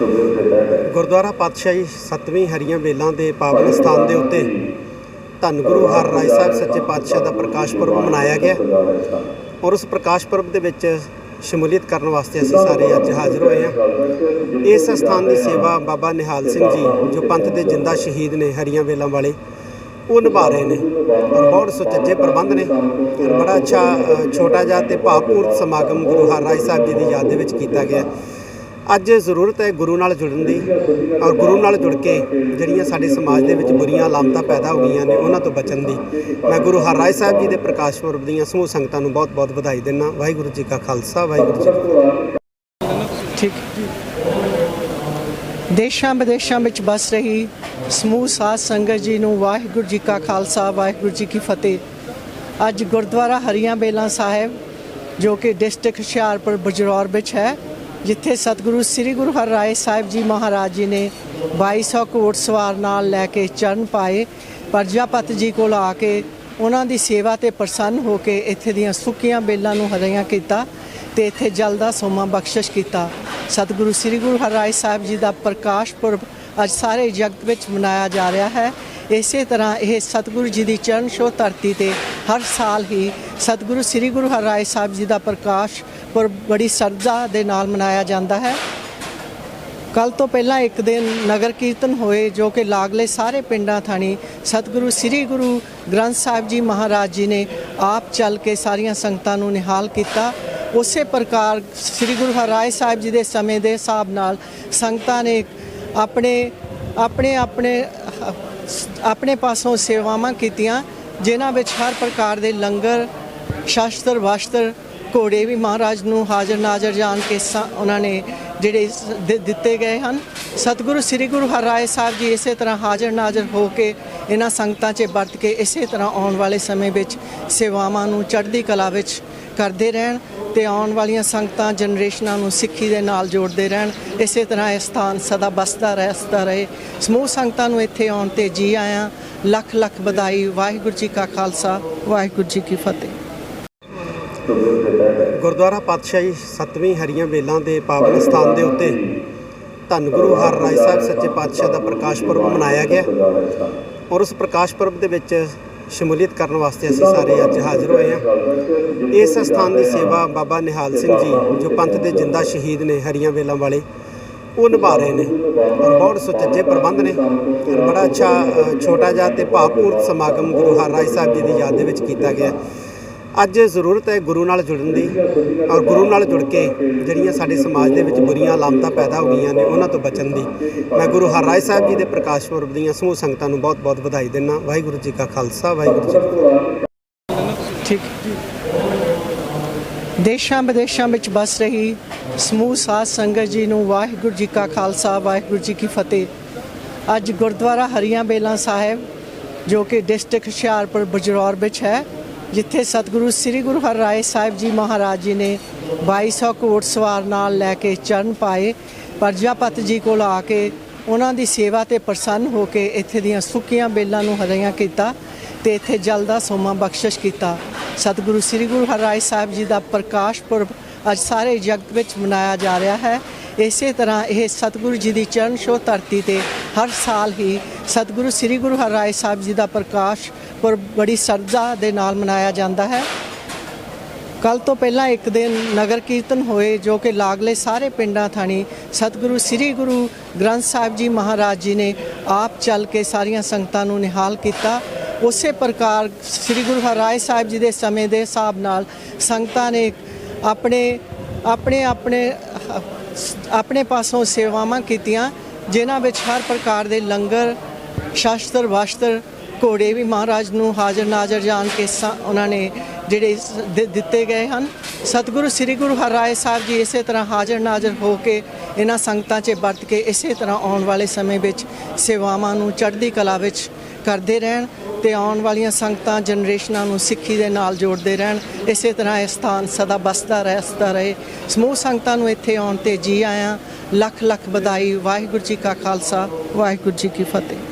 ਗੁਰਦੁਆਰਾ ਪਾਤਸ਼ਾਹੀ ਸਤਵੀਂ ਹਰੀਆਂ ਵੇਲਾਂ ਦੇ ਪਾਵਨ ਸਥਾਨ ਦੇ ਉੱਤੇ ਧੰਨ ਗੁਰੂ ਹਰ ਰਾਏ ਸਾਹਿਬ ਸੱਚੇ ਪਾਤਸ਼ਾਹ ਦਾ ਪ੍ਰਕਾਸ਼ ਪੁਰਬ ਮਨਾਇਆ ਗਿਆ। ਔਰ ਉਸ ਪ੍ਰਕਾਸ਼ ਪੁਰਬ ਦੇ ਵਿੱਚ ਸ਼ਮੂਲੀਅਤ ਕਰਨ ਵਾਸਤੇ ਅਸੀਂ ਸਾਰੇ ਅੱਜ ਹਾਜ਼ਰ ਹੋਏ ਹਾਂ। ਇਸ ਸਥਾਨ ਦੀ ਸੇਵਾ ਬਾਬਾ ਨਿਹਾਲ ਸਿੰਘ ਜੀ, ਜੋ ਪੰਥ ਦੇ ਜਿੰਦਾ ਸ਼ਹੀਦ ਨੇ ਹਰੀਆਂ ਵੇਲਾਂ ਵਾਲੇ, ਉਹ ਨਿਭਾ ਰਹੇ ਨੇ। ਔਰ ਬਹੁਤ ਸੁਚੱਜੇ ਪ੍ਰਬੰਧ ਨੇ। ਔਰ ਬੜਾ ਅੱਛਾ ਛੋਟਾ ਜਿਹਾ ਤੇ ਭਾਵਪੂਰਤ ਸਮਾਗਮ ਗੁਰੂ ਹਰ ਰਾਏ ਸਾਹਿਬ ਜੀ ਦੀ ਯਾਦ ਦੇ ਵਿੱਚ ਕੀਤਾ ਗਿਆ। ਅੱਜ ਜ਼ਰੂਰਤ ਹੈ ਗੁਰੂ ਨਾਲ ਜੁੜਨ ਦੀ ਔਰ ਗੁਰੂ ਨਾਲ ਜੁੜ ਕੇ ਜਿਹੜੀਆਂ ਸਾਡੇ ਸਮਾਜ ਦੇ ਵਿੱਚ ਬੁਰੀਆਂ ਲਾਮਤਾਂ ਪੈਦਾ ਹੋ ਗਈਆਂ ਨੇ ਉਹਨਾਂ ਤੋਂ ਬਚਣ ਦੀ। ਮੈਂ ਗੁਰੂ ਹਰਿਰਾਏ ਸਾਹਿਬ ਜੀ ਦੇ ਪ੍ਰਕਾਸ਼ ਪੁਰਬ ਦੀਆਂ ਸਮੂਹ ਸੰਗਤਾਂ ਨੂੰ ਬਹੁਤ-ਬਹੁਤ ਵਧਾਈ ਦਿੰਦਾ ਵਾਹਿਗੁਰੂ ਜੀ ਕਾ ਖਾਲਸਾ, ਵਾਹਿਗੁਰੂ ਜੀ ਕੀ ਠੀਕ। ਦੇਸ਼ਾਂ ਵਿਦੇਸ਼ਾਂ ਵਿੱਚ ਬਸ ਰਹੀ ਸਮੂਹ ਸਾਧ ਸੰਗਤ ਜੀ ਨੂੰ ਵਾਹਿਗੁਰੂ ਜੀ ਕਾ ਖਾਲਸਾ, ਵਾਹਿਗੁਰੂ ਜੀ ਕੀ ਫਤਿਹ। ਅੱਜ ਗੁਰਦੁਆਰਾ ਹਰੀਆਂ ਬੇਲਾ ਸਾਹਿਬ, ਜੋ ਕਿ ਡਿਸਟ੍ਰਿਕਟ ਹੁਸ਼ਿਆਰਪੁਰ, ਬਜਰੌਰ ਵਿੱਚ ਹੈ ਜਿੱਥੇ ਸਤਿਗੁਰੂ ਸ੍ਰੀ ਗੁਰੂ ਹਰਿਰਾਏ ਸਾਹਿਬ ਜੀ ਮਹਾਰਾਜ ਜੀ ਨੇ 2200 ਘੋੜ ਸਵਾਰ ਨਾਲ ਲੈ ਕੇ ਚਰਨ ਪਾਏ ਪ੍ਰਜਾਪਤ ਜੀ ਕੋਲ ਆ ਕੇ ਉਹਨਾਂ ਦੀ ਸੇਵਾ ਤੇ ਪ੍ਰਸੰਨ ਹੋ ਕੇ ਇੱਥੇ ਦੀਆਂ ਸੁੱਕੀਆਂ ਬੇਲਾਂ ਨੂੰ ਹਰੀਆਂ ਕੀਤਾ ਤੇ ਇੱਥੇ ਜਲ ਦਾ ਸੋਮਾ ਬਖਸ਼ਿਸ਼ ਕੀਤਾ। ਸਤਿਗੁਰੂ ਸ੍ਰੀ ਗੁਰੂ ਹਰਿਰਾਏ ਸਾਹਿਬ ਜੀ ਦਾ ਪ੍ਰਕਾਸ਼ ਪੁਰਬ ਅੱਜ ਸਾਰੇ ਜਗਤ ਵਿੱਚ ਮਨਾਇਆ ਜਾ ਰਿਹਾ ਹੈ। ਇਸੇ ਤਰ੍ਹਾਂ ਇਹ ਸਤਿਗੁਰੂ ਜੀ ਦੀ ਚਰਨ ਛੋਹ ਧਰਤੀ ਤੇ ਹਰ ਸਾਲ ਹੀ ਸਤਿਗੁਰੂ ਸ੍ਰੀ ਗੁਰੂ ਹਰਿਰਾਏ ਸਾਹਿਬ ਜੀ ਦਾ ਪ੍ਰਕਾਸ਼ ਪੁਰਬ ਬੜੀ ਸਰਦਾ ਦੇ ਨਾਲ ਮਨਾਇਆ ਜਾਂਦਾ ਹੈ। ਕੱਲ ਤੋਂ ਪਹਿਲਾਂ ਇੱਕ ਦਿਨ ਨਗਰ ਕੀਰਤਨ ਹੋਏ ਜੋ ਕਿ ਲਾਗਲੇ ਸਾਰੇ ਪਿੰਡਾਂ ਥਾਣੀ ਸਤਿਗੁਰੂ ਸ੍ਰੀ ਗੁਰੂ ਗ੍ਰੰਥ ਸਾਹਿਬ ਜੀ ਮਹਾਰਾਜ ਜੀ ਨੇ ਆਪ ਚੱਲ ਕੇ ਸਾਰੀਆਂ ਸੰਗਤਾਂ ਨੂੰ ਨਿਹਾਲ ਕੀਤਾ। ਉਸੇ ਪ੍ਰਕਾਰ ਸ੍ਰੀ ਗੁਰੂ ਹਰਿਰਾਏ ਸਾਹਿਬ ਜੀ ਦੇ ਸਮੇਂ ਦੇ ਹਿਸਾਬ ਨਾਲ ਸੰਗਤਾਂ ਨੇ ਆਪਣੇ ਆਪਣੇ ਆਪਣੇ ਆਪਣੇ ਪਾਸੋਂ ਸੇਵਾਵਾਂ ਕੀਤੀਆਂ। ਜਿਨ੍ਹਾਂ ਵਿੱਚ ਹਰ ਪ੍ਰਕਾਰ ਦੇ ਲੰਗਰ, ਸ਼ਾਸਤਰ, ਵਾਸਤਰ, ਘੋੜੇ ਵੀ ਮਹਾਰਾਜ ਨੂੰ ਹਾਜ਼ਰ ਨਾਜ਼ਰ ਜਾਣ ਕੇ ਸਾ- ਉਹਨਾਂ ਨੇ ਜਿਹੜੇ ਦਿੱਤੇ ਗਏ ਹਨ। ਸਤਿਗੁਰੂ ਸ੍ਰੀ ਗੁਰੂ ਹਰਿਰਾਏ ਸਾਹਿਬ ਜੀ ਇਸੇ ਤਰ੍ਹਾਂ ਹਾਜ਼ਰ ਨਾਜ਼ਰ ਹੋ ਕੇ ਇਹਨਾਂ ਸੰਗਤਾਂ 'ਚ ਵਰਤ ਕੇ ਇਸੇ ਤਰ੍ਹਾਂ ਆਉਣ ਵਾਲੇ ਸਮੇਂ ਵਿੱਚ ਸੇਵਾਵਾਂ ਨੂੰ ਚੜ੍ਹਦੀ ਕਲਾ ਵਿੱਚ ਕਰਦੇ ਰਹਿਣ। ਤੇ ਆਉਣ ਵਾਲੀਆਂ ਸੰਗਤਾਂ ਜਨਰੇਸ਼ਨਾਂ ਨੂੰ ਸਿੱਖੀ ਦੇ ਨਾਲ ਜੋੜਦੇ ਰਹਿਣ, ਇਸੇ ਤਰ੍ਹਾਂ ਇਹ ਸਥਾਨ ਸਦਾ ਬਸਦਾ ਰਹੇ ਰਹੇ। ਸਮੂਹ ਸੰਗਤਾਂ ਨੂੰ ਇੱਥੇ ਆਉਣ ਤੇ ਜੀ ਆਇਆਂ, ਲੱਖ ਲੱਖ ਵਧਾਈ। ਵਾਹਿਗੁਰੂ ਜੀ ਕਾ ਖਾਲਸਾ, ਵਾਹਿਗੁਰੂ ਜੀ ਕੀ ਫਤਿਹ। ਗੁਰਦੁਆਰਾ ਪਾਤਸ਼ਾਹੀ ਸਤਵੀਂ ਹਰੀਆਂ ਵੇਲਾਂ ਦੇ ਪਾਵਨ ਸਥਾਨ ਦੇ ਉੱਤੇ ਧੰਨ ਗੁਰੂ ਹਰ ਹਰਿਰਾਏ ਸਾਹਿਬ ਸੱਚੇ ਪਾਤਸ਼ਾਹ ਦਾ ਪ੍ਰਕਾਸ਼ ਪੁਰਬ ਮਨਾਇਆ ਗਿਆ। ਔਰ ਉਸ ਪ੍ਰਕਾਸ਼ ਪੁਰਬ ਦੇ ਵਿੱਚ ਸ਼ਮੂਲੀਅਤ ਕਰਨ ਵਾਸਤੇ ਅਸੀਂ ਸਾਰੇ ਅੱਜ ਹਾਜ਼ਰ ਹੋਏ ਹਾਂ। ਇਸ ਸਥਾਨ ਦੀ ਸੇਵਾ ਬਾਬਾ ਨਿਹਾਲ ਸਿੰਘ ਜੀ, ਜੋ ਪੰਥ ਦੇ ਜਿੰਦਾ ਸ਼ਹੀਦ ਨੇ ਹਰੀਆਂ ਵੇਲਾਂ ਵਾਲੇ, ਉਹ ਨਿਭਾ ਰਹੇ ਨੇ। ਔਰ ਬਹੁਤ ਸੁਚੱਜੇ ਪ੍ਰਬੰਧ ਨੇ। ਔਰ ਬੜਾ ਅੱਛਾ ਛੋਟਾ ਜਿਹਾ ਤੇ ਭਾਵਪੂਰਤ ਸਮਾਗਮ ਗੁਰੂ ਹਰਿਰਾਏ ਸਾਹਿਬ ਜੀ ਦੀ ਯਾਦ ਦੇ ਵਿੱਚ ਕੀਤਾ ਗਿਆ। ਅੱਜ ਜ਼ਰੂਰਤ ਹੈ ਗੁਰੂ ਨਾਲ ਜੁੜਨ ਦੀ ਔਰ ਗੁਰੂ ਨਾਲ ਜੁੜ ਕੇ ਜਿਹੜੀਆਂ ਸਾਡੇ ਸਮਾਜ ਦੇ ਵਿੱਚ ਬੁਰੀਆਂ ਲਾਮਤਾਂ ਪੈਦਾ ਹੋ ਗਈਆਂ ਨੇ ਉਹਨਾਂ ਤੋਂ ਬਚਣ ਦੀ। ਮੈਂ ਗੁਰੂ ਹਰਿਰਾਏ ਸਾਹਿਬ ਜੀ ਦੇ ਪ੍ਰਕਾਸ਼ ਪੁਰਬ ਦੀਆਂ ਸਮੂਹ ਸੰਗਤਾਂ ਨੂੰ ਬਹੁਤ-ਬਹੁਤ ਵਧਾਈ ਦਿੰਦਾ ਵਾਹਿਗੁਰੂ ਜੀ ਕਾ ਖਾਲਸਾ, ਵਾਹਿਗੁਰੂ ਜੀ ਕੀ ਠੀਕ। ਦੇਸ਼ਾਂ ਵਿਦੇਸ਼ਾਂ ਵਿੱਚ ਬਸ ਰਹੀ ਸਮੂਹ ਸਾਧ ਸੰਗਤ ਜੀ ਨੂੰ ਵਾਹਿਗੁਰੂ ਜੀ ਕਾ ਖਾਲਸਾ, ਵਾਹਿਗੁਰੂ ਜੀ ਕੀ ਫਤਿਹ। ਅੱਜ ਗੁਰਦੁਆਰਾ ਹਰੀਆਂ ਬੇਲਾ ਸਾਹਿਬ, ਜੋ ਕਿ ਡਿਸਟ੍ਰਿਕਟ ਹੁਸ਼ਿਆਰਪੁਰ, ਬਜਰੌਰ ਵਿੱਚ ਹੈ ਜਿੱਥੇ ਸਤਿਗੁਰੂ ਸ੍ਰੀ ਗੁਰੂ ਹਰਿਰਾਏ ਸਾਹਿਬ ਜੀ ਮਹਾਰਾਜ ਜੀ ਨੇ 2200 ਘੋੜ ਸਵਾਰ ਨਾਲ ਲੈ ਕੇ ਚਰਨ ਪਾਏ, ਪ੍ਰਜਾਪਤ ਜੀ ਕੋਲ ਆ ਕੇ ਉਹਨਾਂ ਦੀ ਸੇਵਾ ਤੇ ਪ੍ਰਸੰਨ ਹੋ ਕੇ ਇੱਥੇ ਦੀਆਂ ਸੁੱਕੀਆਂ ਬੇਲਾਂ ਨੂੰ ਹਰੀਆਂ ਕੀਤਾ ਤੇ ਇੱਥੇ ਜਲ ਦਾ ਸੋਮਾ ਬਖਸ਼ਿਸ਼ ਕੀਤਾ। ਸਤਿਗੁਰੂ ਸ੍ਰੀ ਗੁਰੂ ਹਰਿਰਾਏ ਸਾਹਿਬ ਜੀ ਦਾ ਪ੍ਰਕਾਸ਼ ਪੁਰਬ ਅੱਜ ਸਾਰੇ ਜਗਤ ਵਿੱਚ ਮਨਾਇਆ ਜਾ ਰਿਹਾ ਹੈ। ਇਸੇ ਤਰ੍ਹਾਂ ਇਹ ਸਤਿਗੁਰੂ ਜੀ ਦੀ ਚਰਨ ਛੋਹ ਧਰਤੀ ਤੇ ਹਰ ਸਾਲ ਹੀ ਸਤਿਗੁਰੂ ਸ੍ਰੀ ਗੁਰੂ ਹਰਿਰਾਏ ਸਾਹਿਬ ਜੀ ਦਾ ਪ੍ਰਕਾਸ਼ ਪੁਰਬ ਬੜੀ ਸਰਦਾ ਦੇ ਨਾਲ ਮਨਾਇਆ ਜਾਂਦਾ ਹੈ। ਕੱਲ ਤੋਂ ਪਹਿਲਾਂ ਇੱਕ ਦਿਨ ਨਗਰ ਕੀਰਤਨ ਹੋਏ ਜੋ ਕਿ ਲਾਗਲੇ ਸਾਰੇ ਪਿੰਡਾਂ ਥਾਣੀ ਸਤਿਗੁਰੂ ਸ੍ਰੀ ਗੁਰੂ ਗ੍ਰੰਥ ਸਾਹਿਬ ਜੀ ਮਹਾਰਾਜ ਜੀ ਨੇ ਆਪ ਚੱਲ ਕੇ ਸਾਰੀਆਂ ਸੰਗਤਾਂ ਨੂੰ ਨਿਹਾਲ ਕੀਤਾ। ਉਸੇ ਪ੍ਰਕਾਰ ਸ੍ਰੀ ਗੁਰੂ ਹਰਿਰਾਏ ਸਾਹਿਬ ਜੀ ਦੇ ਸਮੇਂ ਦੇ ਹਿਸਾਬ ਨਾਲ ਸੰਗਤਾਂ ਨੇ ਆਪਣੇ ਆਪਣੇ ਆਪਣੇ ਆਪਣੇ ਪਾਸੋਂ ਸੇਵਾਵਾਂ ਕੀਤੀਆਂ। ਜਿਨ੍ਹਾਂ ਵਿੱਚ ਹਰ ਪ੍ਰਕਾਰ ਦੇ ਲੰਗਰ, ਸ਼ਾਸਤਰ, ਵਾਸਤਰ, ਘੋੜੇ ਵੀ ਮਹਾਰਾਜ ਨੂੰ ਹਾਜ਼ਰ ਨਾਜ਼ਰ ਜਾਣ ਕੇ ਸਾ- ਉਹਨਾਂ ਨੇ ਜਿਹੜੇ ਦਿੱਤੇ ਗਏ ਹਨ। ਸਤਿਗੁਰੂ ਸ੍ਰੀ ਗੁਰੂ ਹਰਿਰਾਏ ਸਾਹਿਬ ਜੀ ਇਸੇ ਤਰ੍ਹਾਂ ਹਾਜ਼ਰ ਨਾਜ਼ਰ ਹੋ ਕੇ ਇਹਨਾਂ ਸੰਗਤਾਂ 'ਚ ਵਰਤ ਕੇ ਇਸੇ ਤਰ੍ਹਾਂ ਆਉਣ ਵਾਲੇ ਸਮੇਂ ਵਿੱਚ ਸੇਵਾਵਾਂ ਨੂੰ ਚੜ੍ਹਦੀ ਕਲਾ ਵਿੱਚ ਕਰਦੇ ਰਹਿਣ। ਤੇ ਆਉਣ ਵਾਲੀਆਂ ਸੰਗਤਾਂ ਜਨਰੇਸ਼ਨਾਂ ਨੂੰ ਸਿੱਖੀ ਦੇ ਨਾਲ ਜੋੜਦੇ ਰਹਿਣ, ਇਸੇ ਤਰ੍ਹਾਂ ਇਹ ਸਥਾਨ ਸਦਾ ਬਸਦਾ ਰਹੇ, ਸਦਾ ਰਹੇ। ਸਮੂਹ ਸੰਗਤਾਂ ਨੂੰ ਇੱਥੇ ਆਉਣ ਤੇ ਜੀ ਆਇਆਂ। ਲੱਖ ਲੱਖ ਵਧਾਈ। ਵਾਹਿਗੁਰੂ ਜੀ ਕਾ ਖਾਲਸਾ, ਵਾਹਿਗੁਰੂ ਜੀ ਕੀ ਫਤਿਹ।